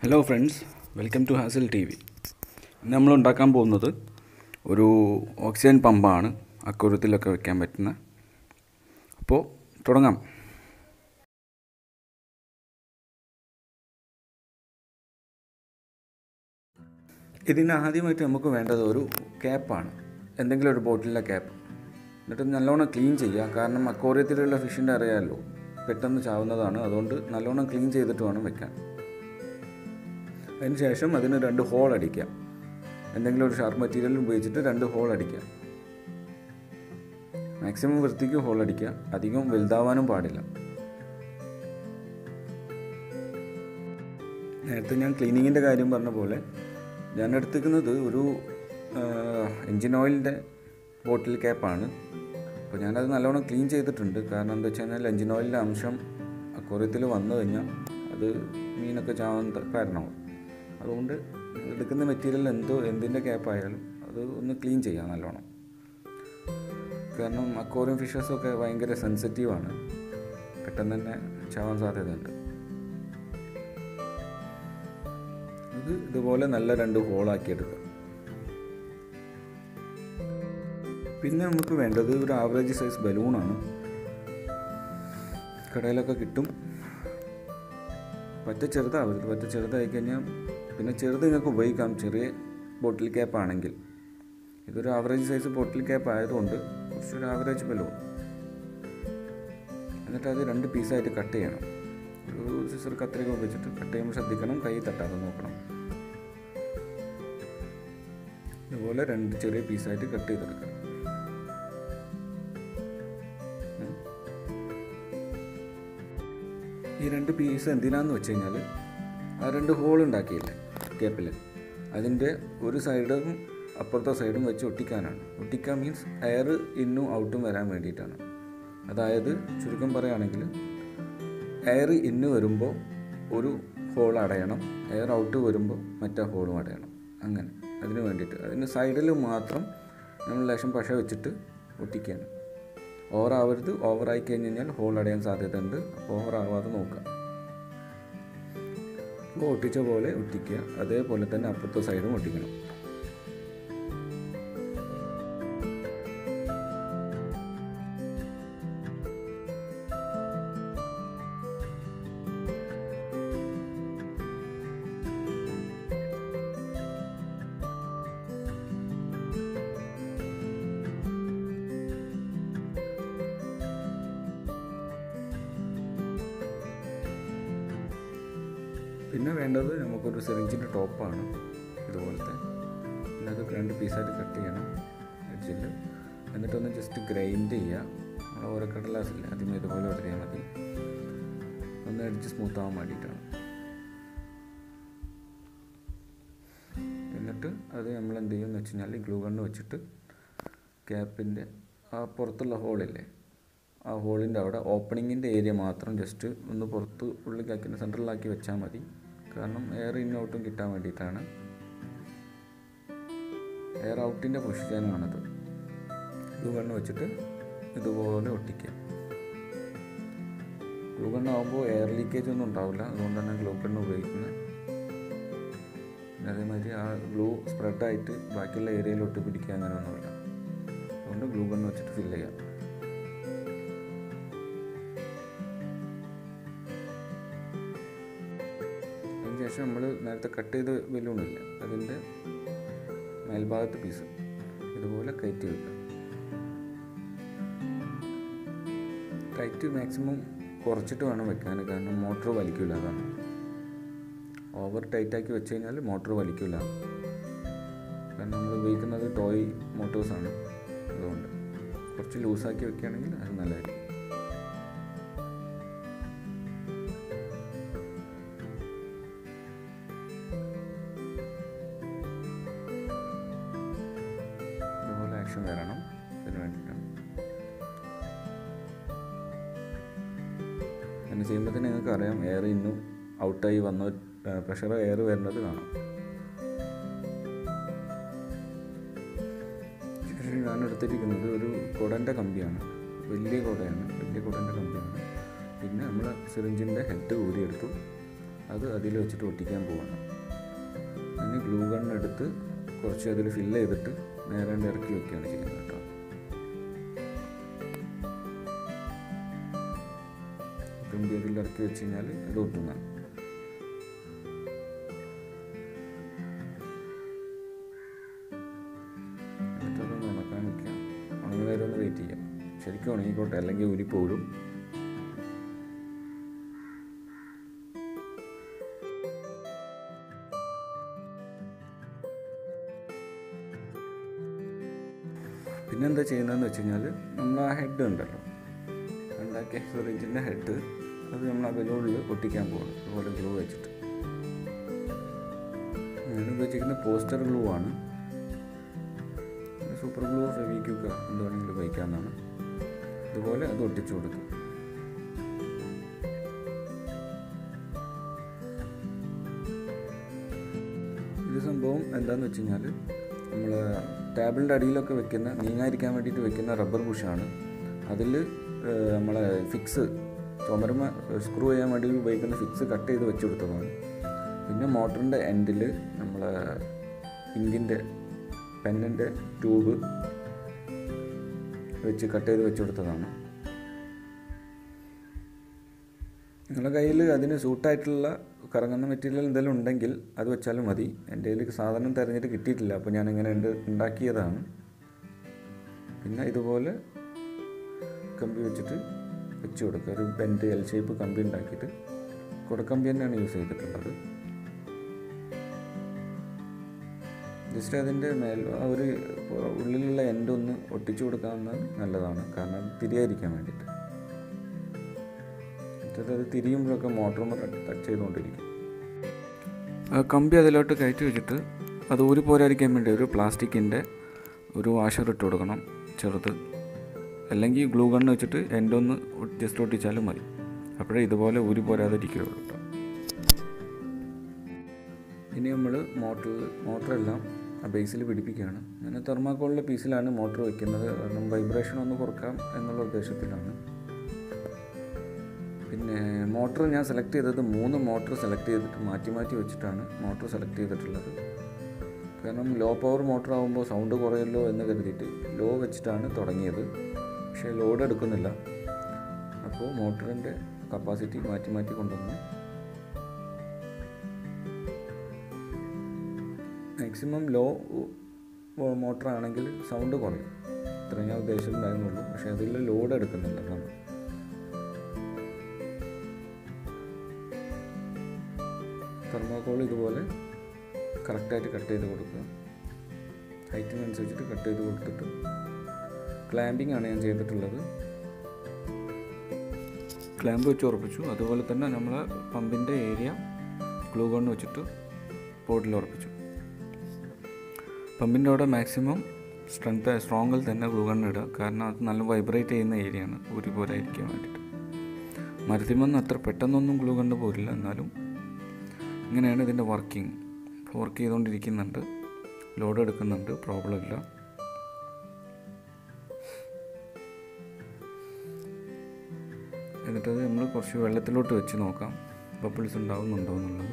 Hello friends welcome to Hazel T V നമ്മൾ ഉണ്ടാക്കാൻ പോകുന്നത് ഒരു ഓക്സിജൻ പമ്പാണ് അക്കുരത്തിലൊക്കെ വെക്കാൻ പറ്റുന്ന. അപ്പോൾ തുടങ്ങാം. ഇതിന് ആദ്യമായിട്ട് നമുക്ക് വേണ്ടത് ഒരു ക്യാപ്പാണ് എന്തെങ്കിലും ഒരു ബോട്ടിലെ ക്യാപ്പ് എന്നിട്ട് നല്ലോണം ക്ലീൻ ചെയ്യുക. കാരണം അക്കോറിയത്തിലുള്ള ഫിഷിന്റെ അറിയാമല്ലോ പെട്ടെന്ന് ചാവുന്നതാണ്. അതുകൊണ്ട് നല്ലോണം ക്ലീൻ ചെയ്തിട്ട് വേണം വെക്കാൻ. അതിന് ശേഷം അതിന് രണ്ട് ഹോൾ അടിക്കാം. എന്തെങ്കിലും ഒരു ഷാർപ്പ് മെറ്റീരിയൽ ഉപയോഗിച്ചിട്ട് രണ്ട് ഹോൾ അടിക്കുക മാക്സിമം വൃത്തിക്ക് ഹോൾ അടിക്കുക അധികം വലുതാവാനും പാടില്ല. നേരത്തെ ഞാൻ ക്ലീനിങ്ങിന്റെ കാര്യം പറഞ്ഞ പോലെ ഞാൻ എടുത്തിരിക്കുന്നത് ഒരു എൻജിൻ ഓയിലിന്റെ ബോട്ടിൽ ക്യാപ്പാണ് അപ്പോൾ ഞാനത് നല്ലവണ്ണം ക്ലീൻ ചെയ്തിട്ടുണ്ട്. കാരണം എന്താ വെച്ച് കഴിഞ്ഞാൽ എൻജിൻ ഓയിലിന്റെ അംശം അക്വറിയത്തിൽ വന്നു കഴിഞ്ഞാൽ അത് മീനൊക്കെ ചാവാൻ കാരണമാവും. അതുകൊണ്ട് എടുക്കുന്ന മെറ്റീരിയൽ എന്തോ എന്തിന്റെ ക്യാപ്പായാലും അത് ഒന്ന് ക്ലീൻ ചെയ്യാം നല്ലോണം. കാരണം അക്വോറിയം ഫിഷസൊക്കെ ഭയങ്കര സെൻസിറ്റീവാണ് പെട്ടെന്ന് തന്നെ ചാവാൻ സാധ്യതയുണ്ട്. ഇത് ഇതുപോലെ നല്ല രണ്ട് ഹോളാക്കി എടുക്കുക പിന്നെ നമുക്ക് വേണ്ടത് ഒരു ആവറേജ് സൈസ് ബലൂണാണ് കടയിലൊക്കെ കിട്ടും. പറ്റ ചെറുതാവരുത് പറ്റ ചെറുതായി കഴിഞ്ഞാൽ പിന്നെ ചെറുത് നിങ്ങൾക്ക് ഉപയോഗിക്കാം. ചെറിയ ബോട്ടിൽ ക്യാപ്പ് ആണെങ്കിൽ. ഇതൊരു ആവറേജ് സൈസ് ബോട്ടിൽ ക്യാപ്പ് ആയതുകൊണ്ട് കുറച്ചൊരു ആവറേജ് ബലവും എന്നിട്ട് അത് രണ്ട് പീസായിട്ട് കട്ട് ചെയ്യണം. ഒരു സിസർ കത്രിക ഉപയോഗിച്ചിട്ട് കട്ട് ചെയ്യുമ്പോൾ ശ്രദ്ധിക്കണം. കൈ തട്ടാതെ നോക്കണം. ഇതുപോലെ രണ്ട് ചെറിയ പീസായിട്ട് കട്ട് ചെയ്തെടുക്കുക ഈ രണ്ട് പീസ് എന്തിനാന്ന് വെച്ച് കഴിഞ്ഞാൽ ആ രണ്ട് ഹോൾ ഉണ്ടാക്കിയില്ലേ കേപ്പിൽ അതിന്റെ ഒരു സൈഡും അപ്പുറത്തെ സൈഡും വെച്ച് ഒട്ടിക്കാനാണ്. ഒട്ടിക്കാൻ മീൻസ് എയർ ഇന്നും ഔട്ടും വരാൻ വേണ്ടിയിട്ടാണ്. അതായത് ചുരുക്കം പറയുകയാണെങ്കിൽ എയർ ഇന്ന് വരുമ്പോൾ ഒരു ഹോൾ അടയണം. എയർ ഔട്ട് വരുമ്പോൾ മറ്റേ ഹോളും അടയണം. അങ്ങനെ. അതിന് വേണ്ടിയിട്ട്. അതിന് സൈഡിൽ മാത്രം നമ്മൾ ലേശം പശ വെച്ചിട്ട് ഒട്ടിക്കുകയാണ്. ഓവർ ആവരുത് ഓവർ ആയി കഴിഞ്ഞ് കഴിഞ്ഞാൽ ഹോൾ അടയാൻ സാധ്യതയുണ്ട്. അപ്പോൾ ഓവർ ആവാതെ നോക്കുക. ഇപ്പോൾ ഒട്ടിച്ച പോലെ ഒട്ടിക്കുക. അതേപോലെ തന്നെ അപ്പുറത്തെ സൈഡും ഒട്ടിക്കണം. പിന്നെ വേണ്ടത് നമുക്കൊരു സിറിഞ്ചിന്റെ ടോപ്പാണ് ഇതുപോലത്തെ. അത് രണ്ട് പീസായിട്ട് കട്ട് ചെയ്യണം. എഡ്ജിൽ എന്നിട്ടൊന്ന് ജസ്റ്റ് ഗ്രൈൻഡ് ചെയ്യുക നമ്മൾ ഓരോ കടലാസില്ല അതിന് ഇതുപോലെ ഉടറിയാൽ മതി. ഒന്ന് എഡ്ജ് സ്മൂത്ത് ആവാൻ വേണ്ടിയിട്ടാണ്. എന്നിട്ട് അത് നമ്മൾ എന്ത് ചെയ്യുമെന്ന് വെച്ച് കഴിഞ്ഞാൽ ഗ്ലൂ ഗണ്ണ് വെച്ചിട്ട് ക്യാപ്പിന്റെ ആ പുറത്തുള്ള ഹോളില്ലേ ആ ഹോളിന്റെ അവിടെ ഓപ്പണിങ്ങിന്റെ ഏരിയ മാത്രം ജസ്റ്റ് ഒന്ന് പുറത്ത് ഉള്ളിലാക്കി സെൻട്രലിലാക്കി വെച്ചാൽ മതി. കാരണം എയർ ഇൻ ഔട്ടും കിട്ടാൻ വേണ്ടിയിട്ടാണ്. എയർ ഔട്ടിന്റെ പൊസിഷനാണത് ഗ്ലൂ വെച്ചിട്ട് ഇതുപോലെ ഒട്ടിക്കുക. ഗ്ലൂ ആകുമ്പോൾ എയർ ലീക്കേജ് ഒന്നും ഉണ്ടാവില്ല. അതുകൊണ്ടാണ് ഗ്ലൂ ഗണ്ണ് ഉപയോഗിക്കുന്നത്. അതേമാതിരി ആ ഗ്ലൂ സ്പ്രെഡായിട്ട് ബാക്കിയുള്ള ഏരിയയിൽ ഒട്ടിപ്പിടിക്കുക അങ്ങനെയൊന്നുമില്ല. അതുകൊണ്ട് ഗ്ലൂ ഗണ്ണ് വെച്ചിട്ട് ഫില്ല് ചെയ്യാം അതിനുശേഷം നമ്മൾ നേരത്തെ കട്ട് ചെയ്ത ബലൂണില്ല അതിന്റെ മേൽഭാഗത്ത് പീസ് ഇതുപോലെ കയറ്റി വെക്കുക. ടൈറ്റ് മാക്സിമം കുറച്ചിട്ട് വേണം വെക്കാൻ കാരണം മോട്ടോർ വലിക്കില്ല അതാണ്. ഓവർ ടൈറ്റാക്കി വെച്ച് കഴിഞ്ഞാൽ മോട്ടോർ വലിക്കില്ല കാരണം നമ്മൾ ഉപയോഗിക്കുന്നത് ടോയ് മോട്ടോഴ്സാണ് അതുകൊണ്ട് കുറച്ച് ലൂസാക്കി വെക്കുകയാണെങ്കിൽ അത് നല്ലതായിരിക്കും. നിങ്ങൾക്ക് അറിയാം എയർ ഇന്നും ഔട്ടായി വന്ന പ്രഷർ എയർ വരുന്നത് കാണാം. ഞാൻ എടുത്തിരിക്കുന്നത് ഒരു കുടന്റെ കമ്പിയാണ്. വലിയ കുടയാണ് വലിയ കുടന്റെ കമ്പിയാണ്. പിന്നെ നമ്മൾ സിറിഞ്ചിന്റെ ഹെഡ് കൂടി എടുത്തു. അത് അതിൽ വെച്ചിട്ട് ഒട്ടിക്കാൻ പോവാണ്. പിന്നെ ഗ്ലൂ ഗണ്ണെടുത്ത് കുറച്ച് അതിൽ ഫില്ല് ചെയ്തിട്ട് നേരെ ഇറക്കി വെക്കുകയാണ് ചെയ്യുന്നത് കേട്ടോ. അതിൽ ഇറക്കി വെച്ച് കഴിഞ്ഞാൽ ഇത് ഒട്ടുന്നതാണ് ഒന്ന് വെയിറ്റ് ചെയ്യാം. ശരിക്കും ഉണങ്ങിക്കോട്ടെ അല്ലെങ്കിൽ ഉരിപ്പോഴും പിന്നെന്താ ചെയ്യുന്നതെന്ന് വെച്ച് കഴിഞ്ഞാൽ നമ്മൾ ആ ഹെഡ് ഉണ്ടല്ലോ. ഉണ്ടാക്കിയ സിറിഞ്ചിന്റെ ഹെഡ് അത് നമ്മൾ ആ ബലൂണിൽ ഒട്ടിക്കാൻ പോകുന്നു അതുപോലെ ഗ്ലൂ വെച്ചിട്ട്. ഞാൻ ഉപയോഗിച്ചിരിക്കുന്ന പോസ്റ്റർ ഗ്ലൂ ആണ്. സൂപ്പർ ഗ്ലൂ ഫെവിക്യൂക്ക എന്ത് വേണമെങ്കിലും ഉപയോഗിക്കാവുന്നതാണ്. അതുപോലെ അത് ഒട്ടിച്ചു കൊടുക്കും ഇത് സംഭവം എന്താണെന്ന് വെച്ച് കഴിഞ്ഞാൽ നമ്മൾ ടേബിളിന്റെ അടിയിലൊക്കെ വെക്കുന്ന നീങ്ങാതിരിക്കാൻ വേണ്ടിയിട്ട് വെക്കുന്ന റബ്ബർ ബുഷാണ് അതിൽ നമ്മളെ ഫിക്സ് ചുമരുമ സ്ക്രൂ ചെയ്യാൻ വേണ്ടി ഉപയോഗിക്കുന്ന ഫിക്സ് കട്ട് ചെയ്ത് വെച്ച് കൊടുത്തതാണ്. പിന്നെ മോട്ടറിന്റെ എൻഡിൽ നമ്മൾ ഇങ്കിന്റെ പെന്നിന്റെ ട്യൂബ് വെച്ച് കട്ട് ചെയ്ത് വെച്ച് കൊടുത്തതാണ്. നിങ്ങളുടെ കയ്യിൽ അതിന് സൂട്ടായിട്ടുള്ള കറങ്ങുന്ന മെറ്റീരിയൽ എന്തെങ്കിലും ഉണ്ടെങ്കിൽ അത് വെച്ചാലും മതി. എന്റെ കയ്യിൽ സാധനം തിരഞ്ഞിട്ട് കിട്ടിയിട്ടില്ല. അപ്പോൾ ഞാൻ ഇങ്ങനെ ഉണ്ട് ഉണ്ടാക്കിയതാണ്. പിന്നെ ഇതുപോലെ കമ്പി വെച്ചിട്ട് വെച്ച് കൊടുക്കുക. ഒരു ബെൻഡ് എൽ ഷേപ്പ് കമ്പി ഉണ്ടാക്കിയിട്ട് കുടക്കമ്പി തന്നെയാണ് യൂസ് ചെയ്തിട്ടുള്ളത്. ജസ്റ്റ് അതിന്റെ മേൽ ഒരു ഉള്ളിലുള്ള എൻഡ് ഒന്ന് ഒട്ടിച്ചു കൊടുക്കാവുന്നത് നല്ലതാണ്. കാരണം തിരിയായിരിക്കാൻ വേണ്ടിയിട്ട്. മറ്റേത് അത് തിരിയുമ്പോഴൊക്കെ മോട്ടറുമ്പോൾ ടച്ച് ചെയ്തുകൊണ്ടിരിക്കും. കമ്പി അതിലോട്ട് കയറ്റി വെച്ചിട്ട് അത് ഊരി പോരാതിരിക്കാൻ വേണ്ടി ഒരു പ്ലാസ്റ്റിക്കിന്റെ ഒരു വാഷർ ഇട്ട് കൊടുക്കണം. ചെറുത്. അല്ലെങ്കിൽ ഗ്ലൂ ഗണ്ണ് വെച്ചിട്ട് എന്റെ ഒന്ന് ജസ്റ്റ് ഒട്ടിച്ചാലും മതി. അപ്പോഴേ ഇതുപോലെ ഊരി പോരാതിരിക്കുകയുള്ളൂ കേട്ടോ. ഇനി നമ്മൾ മോട്ടർ മോട്ടറെല്ലാം ആ ബേസിൽ പിടിപ്പിക്കുകയാണ്. ഞാൻ തെർമാക്കോളിന്റെ പീസിലാണ് മോട്ടർ വയ്ക്കുന്നത് കാരണം വൈബ്രേഷൻ ഒന്ന് കുറക്കാം എന്നുള്ള ഉദ്ദേശത്തിലാണ്. പിന്നെ മോട്ടർ ഞാൻ സെലക്ട് ചെയ്തത് മൂന്ന് മോട്ടർ സെലക്ട് ചെയ്തിട്ട് മാറ്റി മാറ്റി വെച്ചിട്ടാണ് മോട്ടർ സെലക്ട് ചെയ്തിട്ടുള്ളത്. കാരണം ലോ പവർ മോട്ടർ ആകുമ്പോൾ സൗണ്ട് കുറയല്ലോ എന്ന് കരുതിയിട്ട് ലോ വെച്ചിട്ടാണ് തുടങ്ങിയത്. പക്ഷേ ലോഡ് എടുക്കുന്നില്ല. അപ്പോൾ മോട്ടറിന്റെ കപ്പാസിറ്റി മാറ്റി മാറ്റി കൊണ്ടുവന്ന് മാക്സിമം ലോ മോട്ടറാണെങ്കിൽ സൗണ്ട് കുറയും. ഇത്ര ഞാൻ ഉദ്ദേശിച്ചിട്ടുണ്ടായിരുന്നുള്ളൂ. പക്ഷേ അതിൽ ലോഡ് എടുക്കുന്നില്ല നമ്മൾ തെർമോക്കോൾ ഇതുപോലെ കറക്റ്റായിട്ട് കട്ട് ചെയ്ത് കൊടുക്കുക. ഹൈറ്റിനനുസരിച്ചിട്ട് കട്ട് ചെയ്ത് കൊടുത്തിട്ട് ക്ലാമ്പിംഗ് ആണ് ഞാൻ ചെയ്തിട്ടുള്ളത്. ക്ലാമ്പ് വെച്ച് ഉറപ്പിച്ചു. അതുപോലെ തന്നെ നമ്മൾ പമ്പിന്റെ ഏരിയ ഗ്ലൂ ഗൺ വെച്ചിട്ട് ബോട്ടിൽ ഉറപ്പിച്ചു. പമ്പിന്റെ അവിടെ മാക്സിമം സ്ട്രെങ്ത് സ്ട്രോങ്ങിൽ തന്നെ ഗ്ലൂ ഗൺ ഇടുക. കാരണം അത് നല്ല വൈബ്രേറ്റ് ചെയ്യുന്ന ഏരിയയാണ് ഊരി ഇരിക്കാൻ വേണ്ടിയിട്ട്. മരത്തിമൊന്നും അത്ര പെട്ടെന്നൊന്നും ഗ്ലൂ കണ്ട് പോരില്ല. എന്നാലും ഇങ്ങനെയാണ് ഇതിന്റെ വർക്കിംഗ് വർക്ക് ചെയ്തുകൊണ്ടിരിക്കുന്നുണ്ട്. ലോഡ് എടുക്കുന്നുണ്ട്. പ്രോബ്ലം ഇല്ല. എന്നിട്ടത് നമ്മൾ കുറച്ച് വെള്ളത്തിലോട്ട് വെച്ച് നോക്കാം. ബബിൾസ് ഉണ്ടാവുന്നുണ്ടോ എന്നുള്ളത്.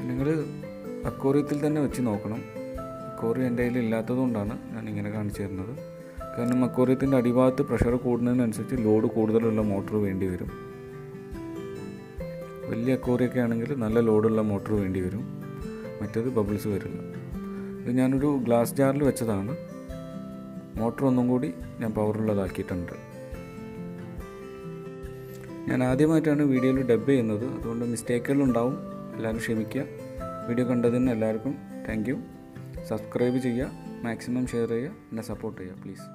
നിങ്ങൾ അക്കോറിയത്തിൽ തന്നെ വെച്ച് നോക്കണം. അക്കോറി എന്റെ കയ്യിൽ ഇല്ലാത്തതുകൊണ്ടാണ് ഞാൻ ഇങ്ങനെ കാണിച്ചു തരുന്നത്. കാരണം അക്കോറിയത്തിന്റെ അടിഭാഗത്ത് പ്രഷർ കൂടുന്നതിനനുസരിച്ച് ലോഡ് കൂടുതലുള്ള മോട്ടോർ വേണ്ടി വരും. വലിയ അക്കോറിയൊക്കെ ആണെങ്കിൽ നല്ല ലോഡുള്ള മോട്ടോർ വേണ്ടി വരും. മറ്റേത് ബബിൾസ് വരില്ല ഇത് ഞാനൊരു ഗ്ലാസ് ജാറിൽ വെച്ചതാണ്. മോട്ടർ ഒന്നും കൂടി ഞാൻ പവറുള്ളതാക്കിയിട്ടുണ്ട് ഞാൻ ആദ്യമായിട്ടാണ് വീഡിയോയിൽ ഡബ് ചെയ്യുന്നത്. അതുകൊണ്ട് മിസ്റ്റേക്കുകളുണ്ടാവും. എല്ലാവരും ക്ഷമിക്കുക. വീഡിയോ കണ്ടതിന് എല്ലാവർക്കും താങ്ക് സബ്സ്ക്രൈബ് ചെയ്യുക. മാക്സിമം ഷെയർ ചെയ്യുക. എന്നെ സപ്പോർട്ട് ചെയ്യുക പ്ലീസ്